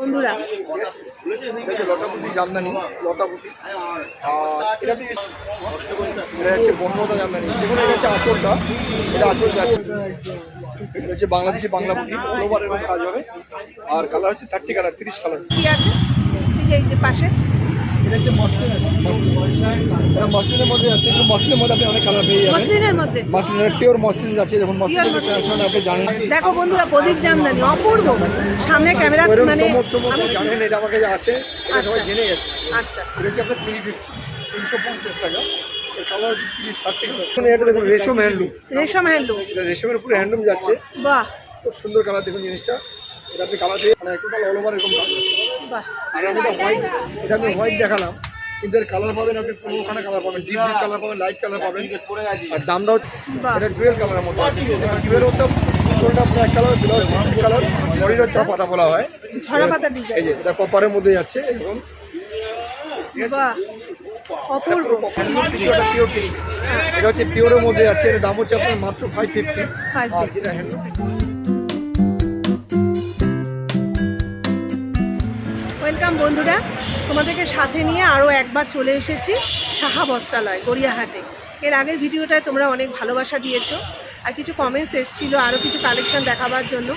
বন্ধুরা। জামদানি। লতাপুতি আর এটা হচ্ছে বনমতা জামদানি। দেখুন এটা হচ্ছে আঁচলটা। এটা আঁচল যাচ্ছে। এটা হচ্ছে বাংলাদেশি বাংলা পুঁতি ওভার কাজ হবে। আর কালার হচ্ছে থার্টি কালার তিরিশ কালার কি আছে? পাশে। মসলিনের মধ্যে যাচ্ছে কিন্তু মসলিনের মধ্যে আপনি অনেক কালার পেয়ে যাবেন। মসলিনের পিওর মসলিন যাচ্ছে যেমন মসলিন Pure muslin। আপনি জানেন। দেখো বন্ধুরা প্রদীপ জামদানি অপূর্ব। সামনে ক্যামেরা ওইরকম মানে চমক চমক আমি- জানেন এটা আমার কাছে আছে এটা সবাই আচ্ছা। জেনে গেছে। আচ্ছা। এটা হচ্ছে আপনার থ্রি ফিফটি তিনশো পঞ্চাশ টাকা। রেশম হ্যান্ডলুম রেশম হ্যান্ডলুম রেশমের উপরে হ্যান্ডলুম যাচ্ছে। বাহ। খুব সুন্দর কালার দেখুন জিনিসটা। এটা আপনি কালার দিয়ে মানে একটু কালার অল ওভার এরকম আর আমি এটা হোয়াইট এটা আমি হোয়াইট দেখালাম। কিন্তু এর কালার পাবেন আপনি পনেরোখানা কালার পাবেন ডিপ ডিপ কালার পাবেন লাইট কালার পাবেন। আর দামটা হচ্ছে এটা ডুয়েল কালারের মতো আছে। ডুয়েল চোলটা ব্ল্যাক কালার ব্লাউজ কালার পাতা বলা হয়। ঝরা পাতা এই যে এটা কপারের মধ্যে যাচ্ছে এরকম বাহ অপূর্ব। হ্যান্ডলুম পিওর টিস্যু এটা হচ্ছে পিওরের মধ্যে আছে এর দাম হচ্ছে আপনার মাত্র ফাইভ ফিফটি আর যেটা হ্যান্ডলুম ওয়েলকাম বন্ধুরা। তোমাদেরকে সাথে নিয়ে আরও একবার চলে এসেছি সাহা বস্ত্রালয়, গড়িয়াহাটে। এর আগের ভিডিওটায় তোমরা অনেক ভালোবাসা দিয়েছ আর কিছু কমেন্টস এসেছিল আরও কিছু কালেকশন দেখাবার জন্য।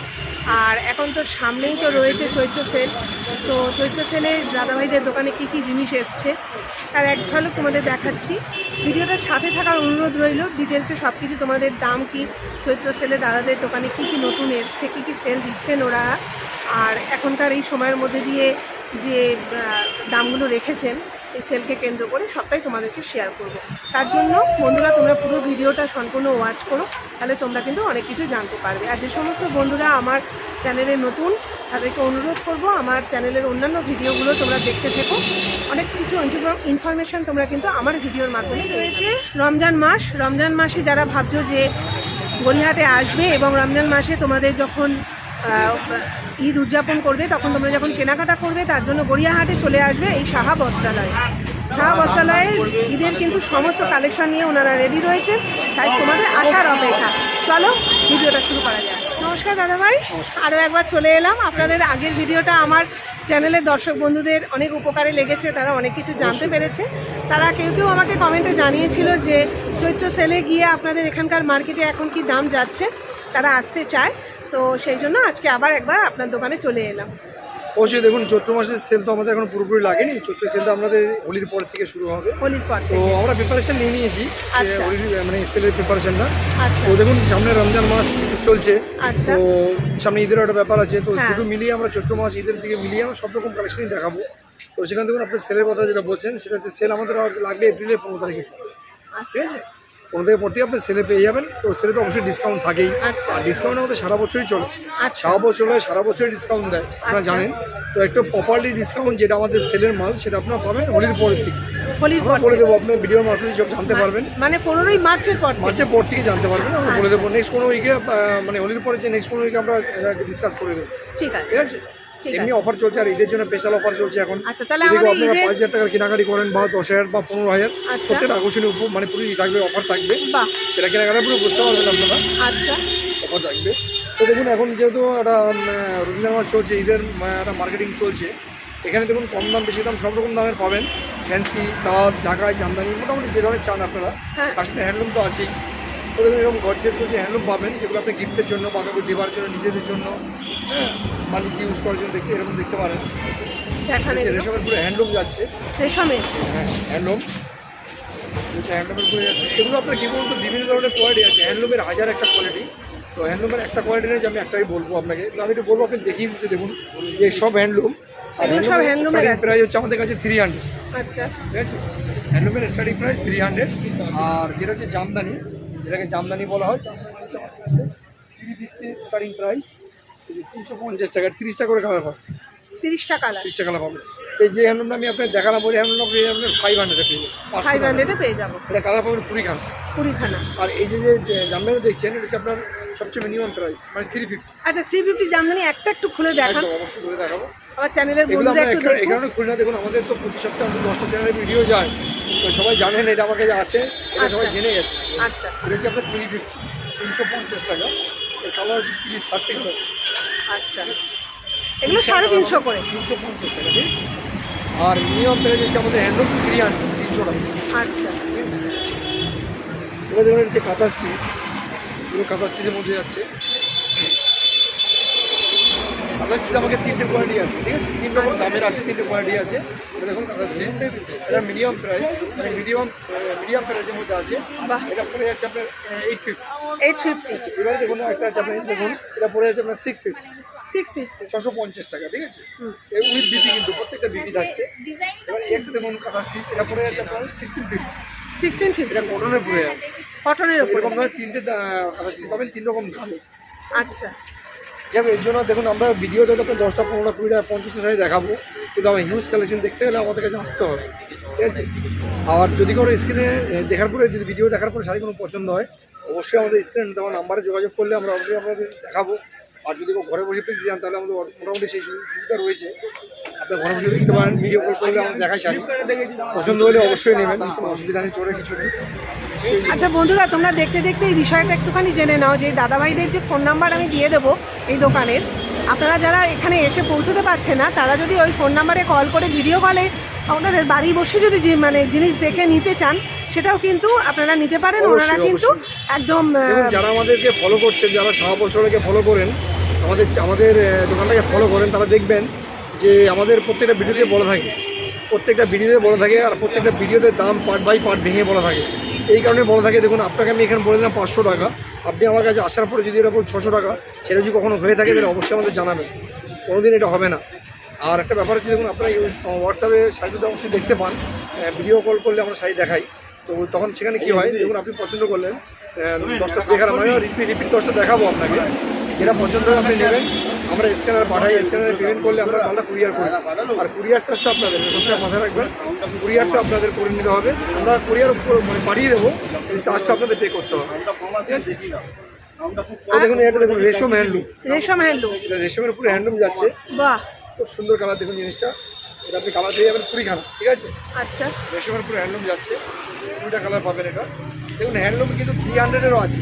আর এখন তো সামনেই তো রয়েছে চৈত্র সেল। তো চৈত্র সেলে দাদাভাইদের দোকানে কি কি জিনিস এসছে, তার এক ঝলক তোমাদের দেখাচ্ছি। ভিডিওটার সাথে থাকার অনুরোধ রইল ডিটেলসে সব কিছু তোমাদের দাম কি, চৈত্র সেলে দাদাদের দোকানে কি কি নতুন এসছে, কি কি সেল দিচ্ছেন ওরা। আর এখনকার এই সময়ের মধ্যে দিয়ে যে দামগুলো রেখেছেন এই সেলকে কেন্দ্র করে সবটাই তোমাদেরকে শেয়ার করব। তার জন্য বন্ধুরা, তোমরা পুরো ভিডিওটা সম্পূর্ণ ওয়াচ করো, তাহলে তোমরা কিন্তু অনেক কিছু জানতে পারবে। আর যে সমস্ত বন্ধুরা আমার চ্যানেলে নতুন, তাদেরকে অনুরোধ করব, আমার চ্যানেলের অন্যান্য ভিডিওগুলো তোমরা দেখতে থেকো। অনেক কিছু ইনফরমেশন তোমরা কিন্তু আমার ভিডিওর মাধ্যমে রয়েছে রমজান মাস, রমজান মাসে যারা ভাবছ যে গড়িয়াহাটে আসবে এবং রমজান মাসে তোমাদের যখন ঈদ উদযাপন করবে তখন তোমরা যখন কেনাকাটা করবে তার জন্য গড়িয়াহাটে চলে আসবে এই সাহা বস্ত্রালয়। সাহা বস্ত্রালয়ে ঈদের কিন্তু সমস্ত কালেকশন নিয়ে ওনারা রেডি রয়েছে তাই তোমাদের আসার অপেক্ষা। চলো ভিডিওটা শুরু করা যাক। নমস্কার দাদাভাই আরও একবার চলে এলাম। আপনাদের আগের ভিডিওটা আমার চ্যানেলের দর্শক বন্ধুদের অনেক উপকারে লেগেছে তারা অনেক কিছু জানতে পেরেছে। তারা কেউ কেউ আমাকে কমেন্টে জানিয়েছিল যে চৈত্র সেলে গিয়ে আপনাদের এখানকার মার্কেটে এখন কি দাম যাচ্ছে? তারা আসতে চায়। তো সেই জন্য আজকে আবার একবার আপনার দোকানে চলে এলাম। অবশ্যই দেখুন চৈত্র মাসের সেল তো আমাদের এখন পুরোপুরি লাগেনি। চৈত্র তো আমাদের হোলির পর থেকে শুরু হবে। হোলির পর তো আমরা প্রিপারেশন নিয়ে নিয়েছি আচ্ছা। মানে সেলের প্রিপারেশনটা আচ্ছা। তো দেখুন সামনে রমজান মাস চলছে। আচ্ছা। তো সামনে ঈদের একটা ব্যাপার আছে। তো হ্যাঁ। দুটো মিলিয়ে আমরা চৈত্র মাস ঈদের দিকে মিলিয়ে আমরা সব রকম কালেকশনই দেখাবো। তো সেখান থেকে আপনার সেলের কথা যেটা বলছেন সেটা হচ্ছে সেল আমাদের লাগবে এপ্রিলের পনেরো তারিখে। আচ্ছা। ঠিক আছে? পনেরো থেকে পর আপনি সেলে পেয়ে যাবেন। তো সেলে তো অবশ্যই ডিসকাউন্ট থাকেই। আচ্ছা। আর ডিসকাউন্ট আমাদের সারা বছরই চলে। আচ্ছা। সারা বছর হয় সারা বছরই ডিসকাউন্ট দেয়। আপনারা আচ্ছা। জানেন। তো একটা প্রপারলি ডিসকাউন্ট যেটা আমাদের সেলের মাল সেটা আপনারা পাবেন হোলির পরের থেকে বলে দেবো আপনার মাধ্যমে সব জানতে পারবেন। মানে পনেরোই মার্চের পর থেকে। মার্চের পর থেকে জানতে পারবেন। আমরা বলে। দেবো নেক্সট কোনো উইকে মানে হোলির পরে যে নেক্সট কোনো উইকে আমরা ডিসকাস করে দেবো। ঠিক আছে। ঠিক আছে? এমনি অফার চলছে আর ঈদের জন্য স্পেশাল অফার চলছে এখন। আচ্ছা, তাহলে আমাদের আপনারা পাঁচ হাজার টাকার কেনাকাটি করেন বা দশ হাজার বা পনেরো হাজার আচ্ছা। প্রত্যেকটা আকর্ষণীয় উপ মানে পুরো থাকবে অফার থাকবে। সেটা কেনাকাটা পুরো বুঝতে পারবেন আপনারা। আচ্ছা। অফার থাকবে। তো দেখুন এখন যেহেতু একটা রবীন্দ্র মাস চলছে ঈদের একটা মার্কেটিং চলছে এখানে দেখুন কম দাম বেশি দাম সব রকম দামের পাবেন। ফ্যান্সি তাঁত ঢাকায় জামদানি মোটামুটি যে ধরনের চান আপনারা হ্যাঁ। তার সাথে হ্যান্ডলুম তো আছেই। দেখুন এরকম গরজেস করছে হ্যান্ডলুম পাবেন যেগুলো আপনি গিফটের জন্য বা কাউকে দেওয়ার জন্য নিজেদের জন্য হ্যাঁ বা নিজে ইউজ করার জন্য দেখতে এরকম দেখতে পারেন। রেশমের পুরো হ্যান্ডলুম যাচ্ছে। রেশমে? হ্যাঁ হ্যান্ডলুম হ্যান্ডলুমের উপরে যাচ্ছে। এগুলো আপনার কি বলতো বিভিন্ন ধরনের কোয়ালিটি আছে। হ্যান্ডলুমের হাজার একটা কোয়ালিটি তো হ্যান্ডলুমের একটা কোয়ালিটি রয়েছে আমি একটাই বলব আপনাকে। তো আমি একটু বলব আপনি দেখিয়ে দিতে দেখুন যে সব হ্যান্ডলুম আর হ্যান্ডলুমের। প্রাইস হচ্ছে আমাদের কাছে থ্রি হান্ড্রেড আচ্ছা। ঠিক আছে? হ্যান্ডলুমের স্টার্টিং প্রাইস থ্রি হান্ড্রেড আর যেটা হচ্ছে জামদানি যেটাকে জামদানি বলা হয়। স্টার্টিং প্রাইস তিনশো পঞ্চাশ টাকা তিরিশ টাকা করে কালার পাবে। তিরিশটা কালার তিরিশ টাকা কালার পাবে। এই যে হ্যান্ডলুমটা আমি আপনার দেখালাম বলি হ্যান্ডলুমটা পেয়ে যাবেন ফাইভ হান্ড্রেডে পেয়ে যাবেন ফাইভ হান্ড্রেডে পেয়ে যাব। এটা কালার পাবেন কুড়িখানা। কুড়িখানা। আর এই যে যে জামদানি দেখছেন এটা হচ্ছে আপনার সবচেয়ে মিনিমাম প্রাইস মানে থ্রি ফিফটি আচ্ছা থ্রি ফিফটি জামদানি একটা একটু খুলে দেখান। অবশ্যই করে দেখাবো। আমার চ্যানেলের বন্ধুরা একটু এই দেখুন। কারণে খুলি দেখুন আমাদের তো প্রতি সপ্তাহে আমাদের দশটা চ্যানেলের ভিডিও যায়। তো সবাই জানেন এটা আমার কাছে আছে এটা সবাই আচ্ছা। জেনে গেছে। আচ্ছা। এটা হচ্ছে আপনার থ্রি ফিফটি তিনশো পঞ্চাশ টাকা। এর কালার হচ্ছে তিরিশ থার্টি আচ্ছা। এগুলো সাড়ে তিনশো করে। তিনশো পঞ্চাশ টাকা ঠিক? আর মিনিমাম প্রাইস হচ্ছে আমাদের হ্যান্ডলুম থ্রি হান্ড্রেড তিনশো টাকা। আচ্ছা। এবার দেখুন এটা হচ্ছে কাঁথা স্টিচ কাঁথা স্টিচের মধ্যে যাচ্ছে কাঁথা স্টিচ আমাকে তিনটে কোয়ালিটি আছে ঠিক আছে? তিন রকম দামের আছে তিনটে কোয়ালিটি আছে। এটা দেখুন কাঁথা স্টিচ এটা মিডিয়াম প্রাইস মানে মিডিয়াম মিডিয়াম প্রাইসের মধ্যে আছে। এটা পড়ে যাচ্ছে আপনার এইট ফিফটি এইট ফিফটি এবারে দেখুন একটা আছে আপনার দেখুন এটা পড়ে যাচ্ছে আপনার সিক্স ফিফটি সিক্স ফিফটি ছশো পঞ্চাশ টাকা ঠিক আছে? হুম। উইথ বিপি কিন্তু প্রত্যেকটা বিপি থাকছে। এবার একটা দেখুন কাঁথা স্টিচ এটা পড়ে যাচ্ছে আপনার সিক্সটিন ফিফটি সিক্সটিন ফিফটি এটা কটনের পড়ে যাচ্ছে। কটনের ওপরে এরকম ধরনের তিনটে পাবেন তিন রকম দামে? আচ্ছা। যাক এর জন্য দেখুন আমরা ভিডিওতে তো আপনার দশটা পনেরোটা কুড়িটা পঞ্চাশটা শাড়ি দেখাবো কিন্তু আমার হিউজ কালেকশন দেখতে গেলে আমাদের কাছে আসতে হবে ঠিক আছে? আর যদি কোনো স্ক্রিনে দেখার পরে যদি ভিডিও দেখার পরে শাড়ি কোনো পছন্দ হয় অবশ্যই আমাদের স্ক্রিনে দেওয়া নাম্বারে যোগাযোগ করলে আমরা অবশ্যই আপনাদের দেখাবো। আর যদি ঘরে বসে পেতে যান তাহলে আমাদের মোটামুটি সেই সুবিধা রয়েছে। ঘরে বসে দেখতে পারেন ভিডিও কল করলে আমরা দেখাই শাড়ি পছন্দ হলে অবশ্যই নেবেন কোনো অসুবিধা নেই চোরে কিছু নেই। আচ্ছা বন্ধুরা তোমরা দেখতে দেখতে এই বিষয়টা একটুখানি জেনে নাও যে দাদাভাইদের যে ফোন নাম্বার আমি দিয়ে দেবো এই দোকানের আপনারা যারা এখানে এসে পৌঁছতে পারছে না তারা যদি ওই ফোন নাম্বারে কল করে ভিডিও কলে আপনাদের বাড়ি বসে যদি মানে জিনিস দেখে নিতে চান সেটাও কিন্তু আপনারা নিতে পারেন। ওনারা কিন্তু একদম যারা আমাদেরকে ফলো করছেন যারা সাহা বছরকে ফলো করেন আমাদের আমাদের দোকানটাকে ফলো করেন তারা দেখবেন যে আমাদের প্রত্যেকটা ভিডিওতে বলা থাকে, প্রত্যেকটা ভিডিওতে বলা থাকে আর প্রত্যেকটা ভিডিওতে দাম পার্ট বাই পার্ট ভেঙে বলা থাকে। এই কারণে বলা থাকে, দেখুন, আপনাকে আমি এখানে বলে দিলাম পাঁচশো টাকা। আপনি আমার কাছে আসার পরে যদি এরকম ছশো টাকা সেটা যদি কখনো হয়ে থাকে, তাহলে অবশ্যই আমাদের জানাবেন। কোনোদিন এটা হবে না। আর একটা ব্যাপার হচ্ছে, দেখুন, আপনারা হোয়াটসঅ্যাপে যদি অবশ্যই দেখতে পান। ভিডিও কল করলে আমরা শাড়ি দেখাই। তো তখন সেখানে কি হয়, দেখুন, আপনি পছন্দ করলেন দশটা দেখালাম আমি রিপিট রিপিট দশটা দেখাবো আপনাকে। যেটা পছন্দ আপনি নেবেন। আমরা স্ক্যানার পাঠাই স্ক্যানারে পেমেন্ট করলে আমরা মালটা কুরিয়ার করি। আর কুরিয়ার চার্জটা আপনাদের সবসময় মাথায় রাখবেন। কুরিয়ারটা আপনাদের করে নিতে হবে। আমরা কুরিয়ার মানে পাঠিয়ে দেবো এই চার্জটা আপনাদের পে করতে হবে। ঠিক আছে? দেখুন এটা দেখুন রেশম হ্যান্ডলুম রেশম হ্যান্ডলুম রেশমের উপরে হ্যান্ডলুম যাচ্ছে। বাহ। খুব সুন্দর কালার দেখুন জিনিসটা। এটা আপনি কালার পেয়ে যাবেন কুড়িখানা ঠিক আছে? আচ্ছা। রেশমের উপরে হ্যান্ডলুম যাচ্ছে। দুইটা কালার পাবেন এটা। দেখুন হ্যান্ডলুম কিন্তু থ্রি হান্ড্রেডেরও আছে।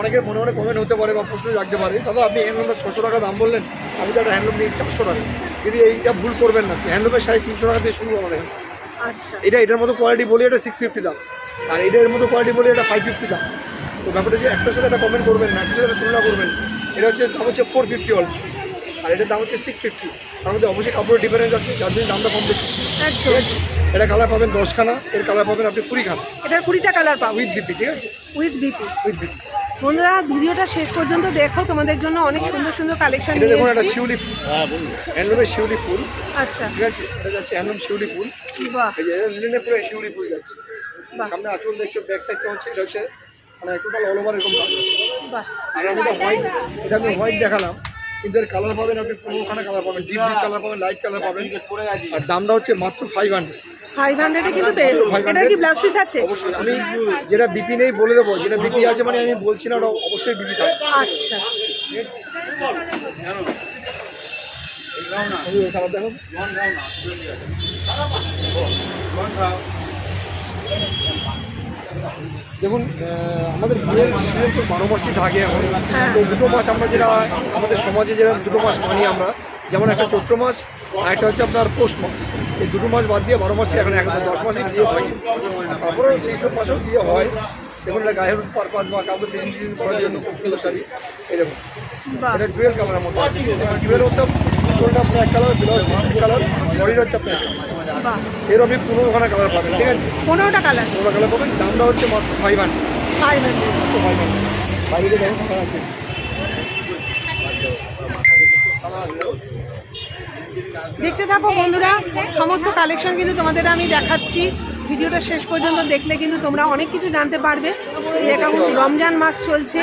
অনেকের মনে মনে কমেন্ট হতে পারে বা প্রশ্ন জাগতে পারে দাদা আপনি হ্যান্ডলুমটা ছশো টাকা দাম বললেন আমি তো একটা হ্যান্ডলুম নিই চারশো টাকা। যদি এইটা ভুল করবেন না হ্যান্ডলুমের সাড়ে তিনশো টাকা দিয়ে শুরু আমাদের কাছে। আচ্ছা। এটা এটার মতো কোয়ালিটি বলে এটা সিক্স ফিফটি দাম আর এটার মতো কোয়ালিটি বলে এটা ফাইভ ফিফটি দাম। তো ব্যাপারটা যে একটার সাথে একটা কমেন্ট করবেন না একটার সাথে তুলনা করবেন। এটা হচ্ছে দাম হচ্ছে ফোর ফিফটি অল আর এটার দাম হচ্ছে সিক্স ফিফটি তার মধ্যে অবশ্যই কাপড়ের ডিফারেন্স আছে যার জন্য দামটা কম বেশি। এটা কালার পাবেন দশখানা এর কালার পাবেন আপনি কুড়িখানা। এটার কুড়িটা কালার পাবো উইথ বিপি ঠিক আছে? উইথ বিপি উইথ বিপি বন্ধুরা ভিডিওটা শেষ পর্যন্ত দেখো। তোমাদের জন্য অনেক সুন্দর সুন্দর কালেকশন এটা দেখুন একটা শিউলি হ্যান্ডলুমের শিউলি ফুল। আচ্ছা। ঠিক আছে? এটা যাচ্ছে হ্যান্ডলুম শিউলি ফুল। বাহ। এই যে লিনে পুরো শিউলি ফুল যাচ্ছে। বাহ। সামনে আঁচল দেখছ ব্যাক সাইডটা হচ্ছে এটা হচ্ছে মানে টোটাল অল ওভার এরকম বাহ। আর আমি এটা হোয়াইট এটা আমি হোয়াইট দেখালাম। কিন্তু এর কালার পাবেন আপনি পনেরোখানা কালার পাবেন ডিপ ডিপ কালার পাবেন লাইট কালার পাবেন। আর দামটা হচ্ছে মাত্র ফাইভ হান্ড্রেড ফাইভ হান্ড্রেডে কিন্তু পেয়ে যাব। 500 এটা কি ব্লাউজ পিস আছে? অবশ্যই। আমি যেটা বিপি নেই বলে দেবো যেটা বিপি আছে মানে আমি বলছি না ওটা অবশ্যই বিপি আচ্ছা। দেখো দেখুন আমাদের বিয়ের সিজন তো বারো মাসই থাকে এখন। হ্যাঁ। তো দুটো মাস আমরা যেটা আমাদের সমাজে যেটা দুটো মাস মানি আমরা যেমন একটা চৈত্র মাস আর একটা হচ্ছে আপনার পৌষ মাস। এই দুটো মাস বাদ দিয়ে বারো মাসে এখন এখন দশ মাসে বিয়ে থাকে তারপরেও সেই সব মাসেও বিয়ে হয়। দেখুন এটা গায়ে হলুদ পারপাস বা কাউকে প্রেজেন্টেশন করার জন্য শাড়ি এরকম এটা ডুয়েল কালারের মধ্যে আছে। ডুয়েল মধ্যে চোলটা আপনার এক কালার ব্লাউজ কালার বডিটা হচ্ছে আপনার এর আপনি কালার পাবেন ঠিক আছে? পনেরোটা কালার পনেরো কালার পাবেন দামটা হচ্ছে মাত্র five hundred five hundred five hundred বাইরে দেখেন কালার আছে? দেখতে থাকো বন্ধুরা সমস্ত কালেকশন কিন্তু তোমাদের আমি দেখাচ্ছি। ভিডিওটা শেষ পর্যন্ত দেখলে কিন্তু তোমরা অনেক কিছু জানতে পারবে। এখন রমজান মাস চলছে।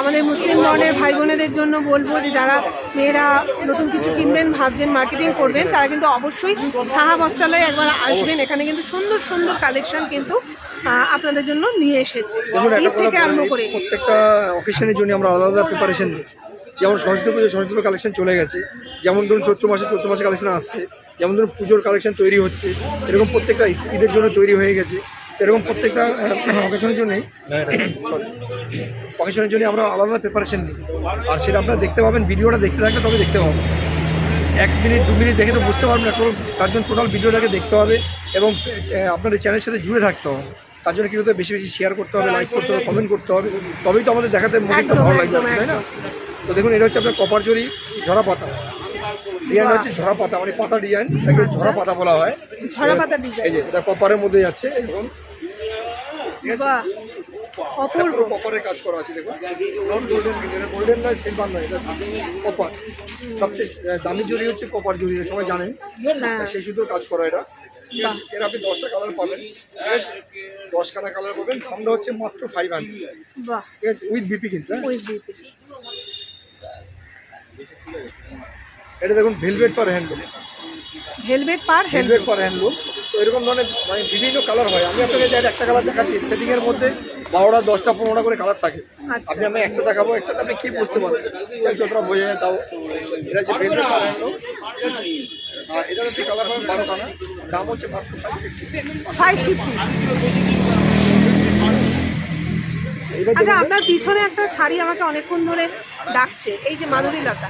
আমাদের মুসলিম বর্ণের ভাই বোনেদের জন্য বলব যে যারা মেয়েরা নতুন কিছু কিনবেন ভাবছেন মার্কেটিং করবেন তারা কিন্তু অবশ্যই সাহা বস্ত্রালয়ে একবার আসবেন। এখানে কিন্তু সুন্দর সুন্দর কালেকশন কিন্তু আপনাদের জন্য নিয়ে এসেছে। ঈদ থেকে আরম্ভ করে। প্রত্যেকটা অকেশনের জন্য আমরা আলাদা আলাদা প্রিপারেশন নিই। যেমন সরস্বতী পুজো সরস্বতী কালেকশন চলে গেছে। যেমন ধরুন চৈত্র মাসে চৈত্র মাসে কালেকশন আসছে। যেমন ধরুন পুজোর কালেকশন তৈরি হচ্ছে। এরকম প্রত্যেকটা ঈদের জন্য তৈরি হয়ে গেছে। এরকম প্রত্যেকটা অকেশনের জন্যই। অকেশনের জন্য আমরা আলাদা আলাদা প্রিপারেশন নিই। আর সেটা আপনারা দেখতে পাবেন ভিডিওটা দেখতে থাকলে তবে দেখতে পাবেন। এক মিনিট দু মিনিট দেখে তো বুঝতে পারবেন না তার জন্য টোটাল ভিডিওটাকে দেখতে হবে এবং আপনার এই চ্যানেলের সাথে জুড়ে থাকতে হবে। তার জন্য কিন্তু বেশি বেশি শেয়ার করতে হবে লাইক করতে হবে কমেন্ট করতে হবে। তবেই তো আমাদের দেখাতে মনে একটা ভালো লাগবে তাই না? তো দেখুন এটা হচ্ছে আপনার কপার জরি ঝরা পাতা। ডিজাইন হচ্ছে ঝরা পাতা মানে পাতা ডিজাইন তাকে ঝরা পাতা বলা হয়। ঝরা পাতা ডিজাইন। এই যে এটা কপারের মধ্যে যাচ্ছে এরকম বাহ অপূর্ব। কপারের কাজ করা আছে দেখুন। নন গোল্ডেন কিন্তু গোল্ডেন নয় সিলভার নয় এটা কপার সবচেয়ে দামি জড়ি হচ্ছে কপার জড়ি সবাই জানেন। হ্যাঁ সেই কাজ করা এটা। এর আপনি দশটা কালার পাবেন ঠিক আছে? দশখানা কালার পাবেন দামটা হচ্ছে মাত্র ফাইভ হান্ড্রেড ঠিক আছে? উইথ বিপি কিন্তু হ্যাঁ? ওই বিপি এটা দেখুন ভেলভেট পার হ্যান্ডলুম হেলমেট পার ভেলভেট পার হ্যান্ডলুম তো এরকম ধরনের মানে বিভিন্ন কালার হয়। আমি আপনাকে যে একটা কালার দেখাচ্ছি সেটিংয়ের মধ্যে বারোটা দশটা পনেরোটা করে কালার থাকে। আচ্ছা। আপনি আমি একটা দেখাবো একটা আপনি কি বুঝতে পারবেন? যতটা বোঝা যায় তাও। এটা হচ্ছে ভেলভেট পার হ্যান্ডলুম আর এটা হচ্ছে কালার পাবেন বারোখানা দাম হচ্ছে মাত্র ফাইভ ফিফটি ফাইভ ফিফটি আচ্ছা আপনার পিছনে একটা শাড়ি আমাকে অনেকক্ষণ ধরে ডাকছে এই যে মাধুরী লতা।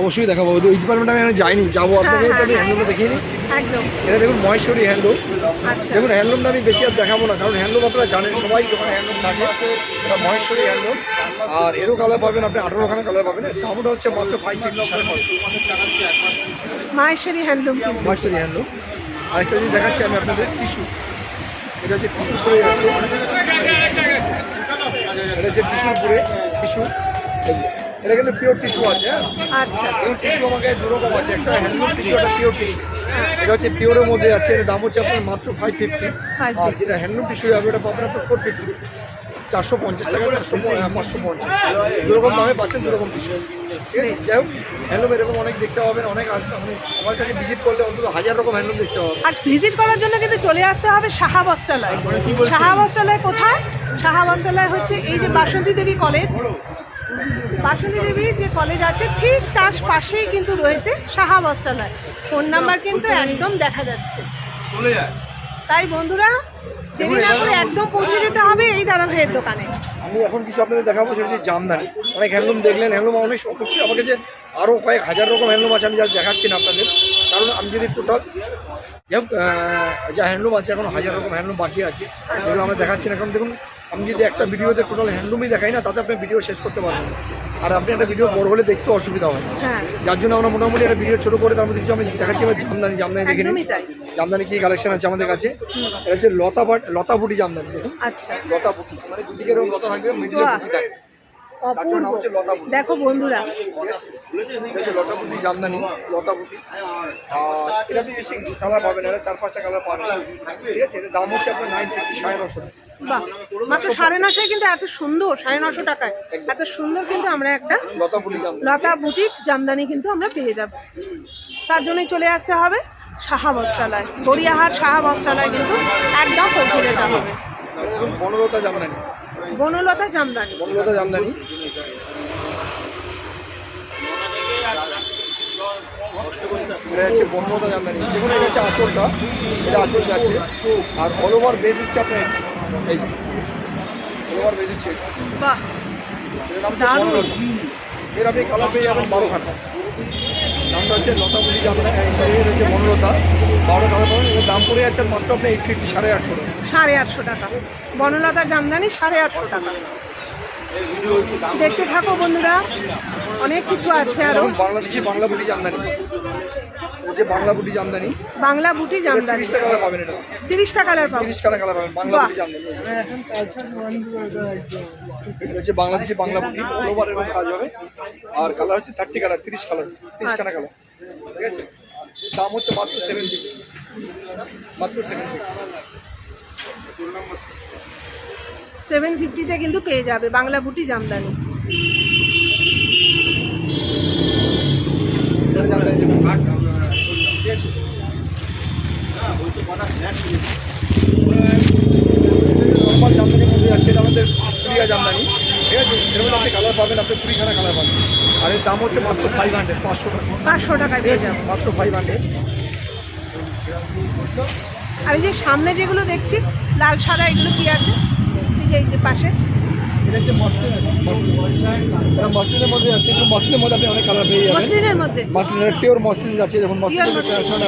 অবশ্যই দেখাবো। ওই ডিপার্টমেন্টে আমি যাইনি যাব আপনাকে হ্যাঁ, আমি হ্যাঁ, হ্যান্ডলুমটা দেখিয়ে নিই একদম। এটা দেখুন মহেশ্বরী হ্যান্ডলুম আচ্ছা। দেখুন হ্যান্ডলুমটা আমি বেশি আর দেখাবো না কারণ হ্যান্ডলুম আপনারা জানেন সবাই যখন হ্যান্ডলুম থাকে এটা মহেশ্বরী হ্যান্ডলুম আর এরও কালার পাবেন আপনি আঠারোখানা কালার পাবেন। দামটা হচ্ছে মাত্র ফাইভ ফিফটি সাড়ে পাঁচশো। মাহেশ্বরী হ্যান্ডলুম মহেশ্বরী হ্যান্ডলুম আরেকটা জিনিস দেখাচ্ছি আমি আপনাদের টিস্যু এটা হচ্ছে টিস্যু পরে যাচ্ছে এটা হচ্ছে টিস্যুর পরে টিস্যু এটা কিন্তু পিওর টিস্যু আছে হ্যাঁ? আচ্ছা। এই টিস্যু আমাকে দু রকম আছে একটা হ্যান্ডলুম টিস্যু একটা পিওর টিস্যু এটা হচ্ছে পিওরের মধ্যে আছে এর দাম হচ্ছে আপনার মাত্র ফাইভ ফিফটি 550 আর যেটা হ্যান্ডলুম টিস্যু হবে ওটা পাবেন আপনার ফোর ফিফটি চারশো পঞ্চাশ টাকা চারশো পাঁচশো পঞ্চাশ। দু রকম দামে পাচ্ছেন দু রকম টিস্যু ঠিক আছে? যাই হোক হ্যান্ডলুম এরকম অনেক দেখতে পাবেন অনেক আসতে মানে আমার কাছে ভিজিট করলে অন্তত হাজার রকম হ্যান্ডলুম দেখতে পাবেন। আর ভিজিট করার জন্য কিন্তু চলে আসতে হবে সাহা বস্ত্রালয়। সাহা বস্ত্রালয় কোথায়? সাহা বস্ত্রালয় হচ্ছে এই যে বাসন্তী দেবী কলেজ বাসন্তী দেবী যে কলেজ আছে ঠিক তার পাশেই কিন্তু রয়েছে সাহা বস্ত্রালয়। ফোন নাম্বার কিন্তু একদম দেখা যাচ্ছে। তাই বন্ধুরা দেরি না করে একদম পৌঁছে যেতে হবে এই দাদা ভাইয়ের দোকানে। আমি এখন কিছু আপনাদের দেখাবো সেটা হচ্ছে জামদানি। অনেক হ্যান্ডলুম দেখলেন হ্যান্ডলুম অনেক অবশ্যই আমার কাছে আরও কয়েক হাজার রকম হ্যান্ডলুম আছে আমি যা দেখাচ্ছি না আপনাদের। কারণ আমি যদি টোটাল যাই যা হ্যান্ডলুম আছে এখন হাজার রকম হ্যান্ডলুম বাকি আছে সেগুলো আমরা দেখাচ্ছি না। কারণ দেখুন আমি যদি একটা ভিডিওতে টোটাল হ্যান্ডলুমই দেখাই না তাতে আপনি ভিডিও শেষ করতে পারবেন আর আপনি একটা ভিডিও বড় হলে দেখতে অসুবিধা হয় হ্যাঁ। যার জন্য আমরা মোটামুটি একটা ভিডিও ছোটো করে তার মধ্যে কিছু আমি দেখাচ্ছি এবার জামদানি জামদানি দেখে তাই। জামদানি কি কালেকশন আছে আমাদের কাছে? এটা হচ্ছে লতা বাট লতা বুটি জামদানি দেখুন। আচ্ছা। লতা বুটি মানে দুদিকে লতা থাকবে মিডিলে। বুটি থাকবে অপূর্ব। দেখো বন্ধুরা। জামদানি লতাপুতি আর এটা আপনি বেশি কালার পাবেন এটা চার পাঁচটা কালার পাবেন। ঠিক আছে? এটার দাম হচ্ছে আপনার নাইন ফিফটি সাড়ে নশো টাকা। বাহ মাত্র সাড়ে নশোয় কিন্তু এত সুন্দর সাড়ে নশো টাকায়। এত সুন্দর কিন্তু আমরা একটা লতা বুটিক জামদানি। কিন্তু আমরা পেয়ে যাব। তার জন্যই চলে আসতে হবে সাহা বস্ত্রালয়। গড়িয়াহাট সাহা বস্ত্রালয় কিন্তু একদম পৌঁছে যেতে হবে। বনলতা জামদানি। বনলতা জামদানি। বনলতা জামদানি। এটা হচ্ছে বনলতা জামদানি। দেখুন এটা হচ্ছে আঁচলটা। এটা আঁচল যাচ্ছে। আর অল ওভার বেস হচ্ছে আপনার এই বাহ দারুণ। এর আপনি কালার পেয়ে যাবেন বারো হচ্ছে হচ্ছে বনলতা বারো কালার পাবেন। এর দাম পড়ে যাচ্ছে মাত্র আপনার এইট ফিফটি সাড়ে আটশো টাকা। সাড়ে আটশো টাকা। বনলতা জামদানি সাড়ে আটশো টাকা। দেখতে থাকো বন্ধুরা। অনেক কিছু আছে আরও। বাংলাদেশি বাংলা বুটি জামদানি। হচ্ছে বাংলা বুটি জামদানি বাংলা বুটি জামদানি। তিরিশটা কালার পাবেন এটা। তিরিশটা কালার পাবো তিরিশ কালার কালার পাবেন বাংলা বুটি জামদানি। এটা হচ্ছে বাংলাদেশি বাংলা বুটি অল ওভার কাজ হবে। আর কালার হচ্ছে থার্টি কালার তিরিশ কালার তিরিশ কালার কালার ঠিক আছে? দাম হচ্ছে মাত্র সেভেন ফিফটি মাত্র সেভেন ফিফটি সেভেন ফিফটিতে কিন্তু পেয়ে যাবে বাংলা বুটি জামদানি এটা জামদানি ঠিক আছে নর্মাল জামদানির মধ্যে আছে এটা আমাদের প্রিয়া জামদানি। ঠিক আছে? এর মধ্যে আপনি কালার পাবেন আপনি কুড়িখানা কালার পাবেন। আর এর দাম হচ্ছে মাত্র ফাইভ হান্ড্রেড পাঁচশো টাকা। পাঁচশো মাত্র ফাইভ হান্ড্রেড আর এই যে সামনে যেগুলো দেখছি লাল সাদা এগুলো কি আছে? এই যে পাশে। মাসলিনের মধ্যে আছে কিন্তু মাসলিনের মধ্যে আপনি অনেক কালার পেয়ে যাবেন। মসলিনের পিওর মাসলিন আছে যেমন মাসলিন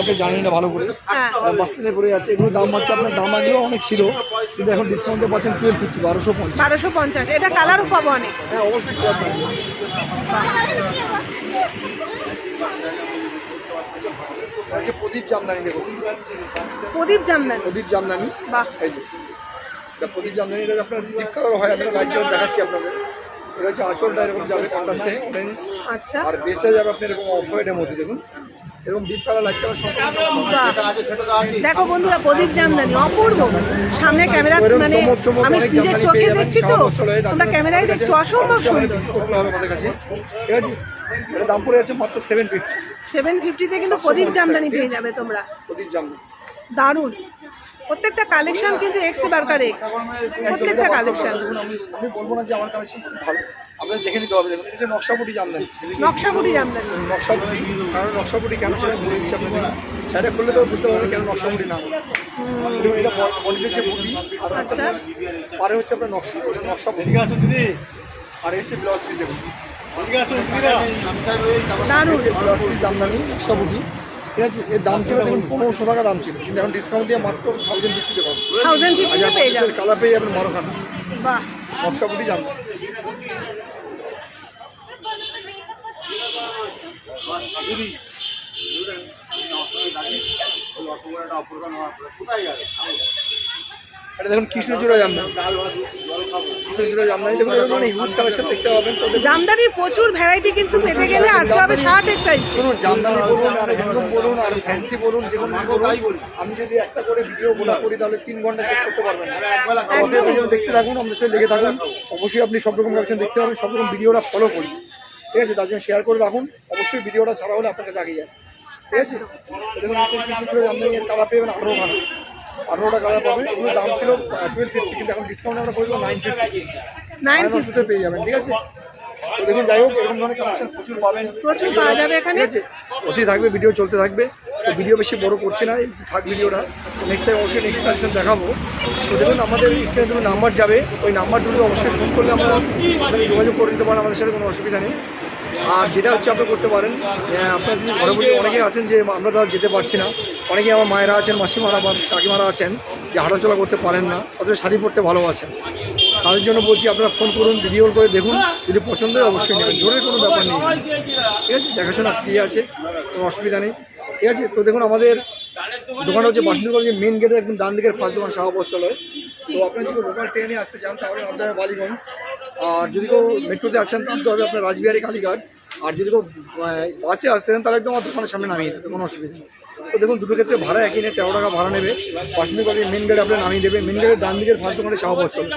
আপনি জানেন না ভালো করে। হ্যাঁ। মাসলিনের পরে আছে এগুলো দাম হচ্ছে আপনার দাম আগেও অনেক ছিল কিন্তু এখন ডিসকাউন্টে পাচ্ছেন টুয়েলভ ফিফটি বারোশো পঞ্চাশ। বারোশো পঞ্চাশ। এটা কালারও পাবো অনেক। হ্যাঁ অবশ্যই হচ্ছে প্রদীপ জামদানি দেখুন। প্রদীপ জামদানি। প্রদীপ জামদানি। বাহ। প্রদীপ জামদানি এটা আপনার ডিপ কালার হয় আপনার লাইট কালার দেখাচ্ছি আপনাদের। এটা হচ্ছে আঁচলটা এরকম যাবে কন্ট্রাস্টে অরেঞ্জ আচ্ছা। আর বেসটা যাবে আপনার এরকম অফ হোয়াইটের মধ্যে দেখুন। এরকম ডিপ কালার লাইট কালার সম্পূর্ণ দেখো বন্ধুরা প্রদীপ জামদানি অপূর্ব। সামনে ক্যামেরা মানে আমি নিজের চোখে দেখছি তো। তোমরা ক্যামেরায় দেখছ অসম্ভব সুন্দর। হবে আমাদের কাছে। ঠিক আছে এটা দাম পড়ে যাচ্ছে মাত্র সেভেন ফিফটি সেভেন ফিফটিতে কিন্তু প্রদীপ জামদানি পেয়ে যাবে তোমরা। প্রদীপ জামদানি। দারুণ। প্রত্যেকটা কালেকশন কিন্তু এক্স বারকার এক প্রত্যেকটা কালেকশন দেখুন, আমি আমি বলব না যে আমার কালেকশন খুব ভালো। আপনাদের দেখে নিতে হবে। দেখুন এটা নকশাপুটি জামদানি নকশাপুটি জামদানি নকশাপুটি কারণ নকশাপুটি কেন সেটা বলে দিচ্ছি আপনাদের সেটা খুললে তো বুঝতে পারবেন কেন নকশাপুটি না। দেখুন এটা বডিতে হচ্ছে বুটি আর হচ্ছে আচ্ছা। আপনার পারে হচ্ছে আপনার নকশা নকশাপুটি আর এই হচ্ছে ব্লাউজ পিস দেখুন দারুণ। ব্লাউজ পিস জামদানি নকশাপুটি ঠিক আছে এর দাম ছিল দেখুন পনেরোশো টাকা দাম ছিল কিন্তু এখন ডিসকাউন্ট দিয়ে মাত্র থাউজেন্ড ফিফটিতে পাবেন পেয়ে যাবে কালার পেয়ে যাবেন বারোখানা বাহ। নকশাপুটি জামদানি এটা দেখুন কৃষ্ণচূড়া জামদানি। কৃষ্ণচূড়া জামদানি দেখুন এরকম হিউজ কালেকশন দেখতে পাবেন জামদানির প্রচুর ভ্যারাইটি কিন্তু পেতে গেলে আসতে হবে শার্ট এক্সাইজ শুনুন জামদানি বলুন আর হ্যান্ডলুম বলুন আর ফ্যান্সি বলুন যে কোনো বলুন আমি যদি একটা করে ভিডিও করি তাহলে তিন ঘণ্টা শেষ করতে পারবেন না। দেখতে থাকুন আমাদের সাথে লেগে থাকুন। অবশ্যই আপনি সব রকম কালেকশন দেখতে পাবেন সব রকম ভিডিওটা ফলো করি ঠিক আছে তার জন্য শেয়ার করে রাখুন। অবশ্যই ভিডিওটা ছাড়া হলে আপনার কাছে আগে যায়। ঠিক আছে? তো দেখুন নিচে কিছু জামদানি কালার পেয়ে আঠারো খানা আঠারোটা কালার পাবেন এগুলো দাম ছিল টুয়েলভ ফিফটি কিন্তু এখন ডিসকাউন্ট আমরা করে দেবো নাইন ফিফটি নাইন পেয়ে যাবেন ঠিক আছে? তো দেখুন যাই হোক এরকম ধরনের কালেকশন প্রচুর পাবেন। প্রচুর পাওয়া যাবে এখানে। ঠিক আছে? অতি থাকবে ভিডিও চলতে থাকবে। তো ভিডিও বেশি বড় করছি না থাক ভিডিওটা নেক্সট টাইম অবশ্যই নেক্সট কালেকশন দেখাবো। তো দেখুন আমাদের স্ক্রিনে তুমি নাম্বার যাবে। ওই নাম্বারগুলো অবশ্যই ফোন করলে আমরা যোগাযোগ করে নিতে পারেন আমাদের সাথে কোনো অসুবিধা নেই। আর যেটা হচ্ছে আপনি করতে পারেন। আপনারা যদি ঘরে বসে অনেকে আছেন যে আমরা তারা যেতে পারছি না অনেকে আমার মায়েরা আছেন, মাসিমারা বা কাকিমারা আছেন যে হাঁটাচলা করতে পারেন না, অথচ শাড়ি পরতে ভালোবাসেন। তাদের জন্য বলছি, আপনারা ফোন করুন ভিডিও করে দেখুন, যদি পছন্দ হয় অবশ্যই নেবেন। জোরের কোনো ব্যাপার নেই। ঠিক আছে? দেখাশোনা ফ্রি আছে, কোনো অসুবিধা নেই। ঠিক আছে? তো দেখুন, আমাদের দোকানটা হচ্ছে বাসন্তী কলেজের মেন গেটের একদম ডান দিকের ফার্স্ট দোকান, শাহ তো আপনার যদি লোকাল ট্রেনে আসতে চান, তাহলে আপনার বালিগঞ্জ। আর যদি কেউ মেট্রোতে আসতেন তাহলে হবে আপনার রাজবিহারী কালীঘাট। আর যদি কেউ বাসে আসতেন তাহলে একদম আমার দোকানের সামনে নামিয়ে দিতে, কোনো অসুবিধা নেই। তো দেখুন দুটো ক্ষেত্রে ভাড়া একই নেই তেরো টাকা ভাড়া নেবে। বাসন্তী কলেজের মেন গেটে আপনার নামিয়ে দেবে। মেন গেটের ডান দিকের ফার্স্ট দোকানে শাহ বস্ত্রালয়।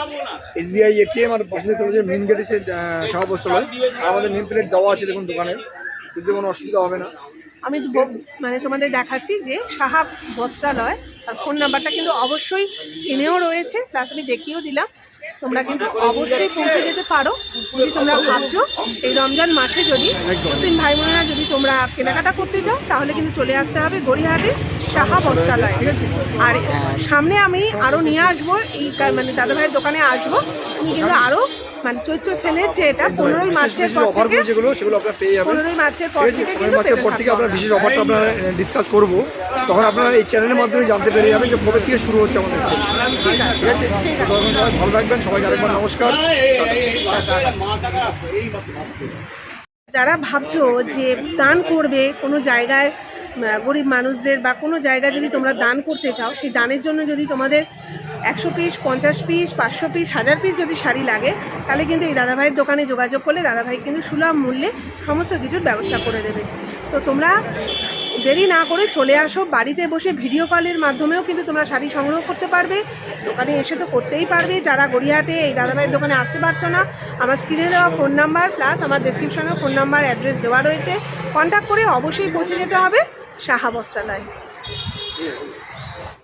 এসবিআই এটিএম আর বাসন্তী কলেজের মেন গেট হচ্ছে আহ, শাহ বস্ত্রালয়। আর আমাদের নেম প্লেট দেওয়া আছে দেখুন দোকানে। বুঝতে কোনো অসুবিধা হবে না। আমি মানে তোমাদের দেখাচ্ছি যে সাহাব বস্ত্রালয় আর ফোন নাম্বারটা কিন্তু অবশ্যই স্ক্রিনেও রয়েছে প্লাস আমি দেখিয়েও দিলাম। তোমরা কিন্তু অবশ্যই পৌঁছে যেতে পারো, যদি তোমরা ভাবছ। এই রমজান মাসে যদি মুসলিম ভাই বোনেরা যদি তোমরা কেনাকাটা করতে চাও, তাহলে কিন্তু চলে আসতে হবে গড়িয়াহাটে সাহা বস্ত্রালয়। আর সামনে আমি আরও নিয়ে আসব, এই মানে দাদা ভাইয়ের দোকানে আসব। তুমি কিন্তু আরও মানে চৈত্র সেলের যে এটা পনেরোই মার্চের পর থেকে যেগুলো সেগুলো আপনারা পেয়ে যাবেন। পনেরোই মার্চের পর থেকে পনেরো কিন্তু মাসের পর থেকে আপনার বিশেষ অফারটা আপনারা ডিসকাস করব। তখন আপনারা এই চ্যানেলের মাধ্যমে জানতে পেরে যাবেন যে কবে থেকে শুরু হচ্ছে আমাদের sale। ঠিক আছে। সবাই ভালো থাকবেন সবাইকে আরেকবার নমস্কার। যারা ভাবছ যে দান করবে কোনো জায়গায় গরিব মানুষদের বা কোনো জায়গায় যদি তোমরা দান করতে চাও সেই দানের জন্য যদি তোমাদের একশো পিস, পঞ্চাশ পিস, পাঁচশো পিস, হাজার পিস যদি শাড়ি লাগে, তাহলে কিন্তু এই দাদাভাইয়ের দোকানে যোগাযোগ করলে দাদাভাই কিন্তু সুলভ মূল্যে সমস্ত কিছুর ব্যবস্থা করে দেবে। তো তোমরা দেরি না করে চলে আসো, বাড়িতে বসে ভিডিও কলের মাধ্যমেও কিন্তু তোমরা শাড়ি সংগ্রহ করতে পারবে। দোকানে এসে তো করতেই পারবে, যারা গড়িয়াহাটে এই দাদাভাইয়ের দোকানে আসতে পারছ না, আমার স্ক্রিনে দেওয়া ফোন নাম্বার প্লাস আমার ডেসক্রিপশনেও ফোন নাম্বার অ্যাড্রেস দেওয়া রয়েছে। কন্ট্যাক্ট করে অবশ্যই পৌঁছে যেতে হবে সাহা বস্ত্রালয়।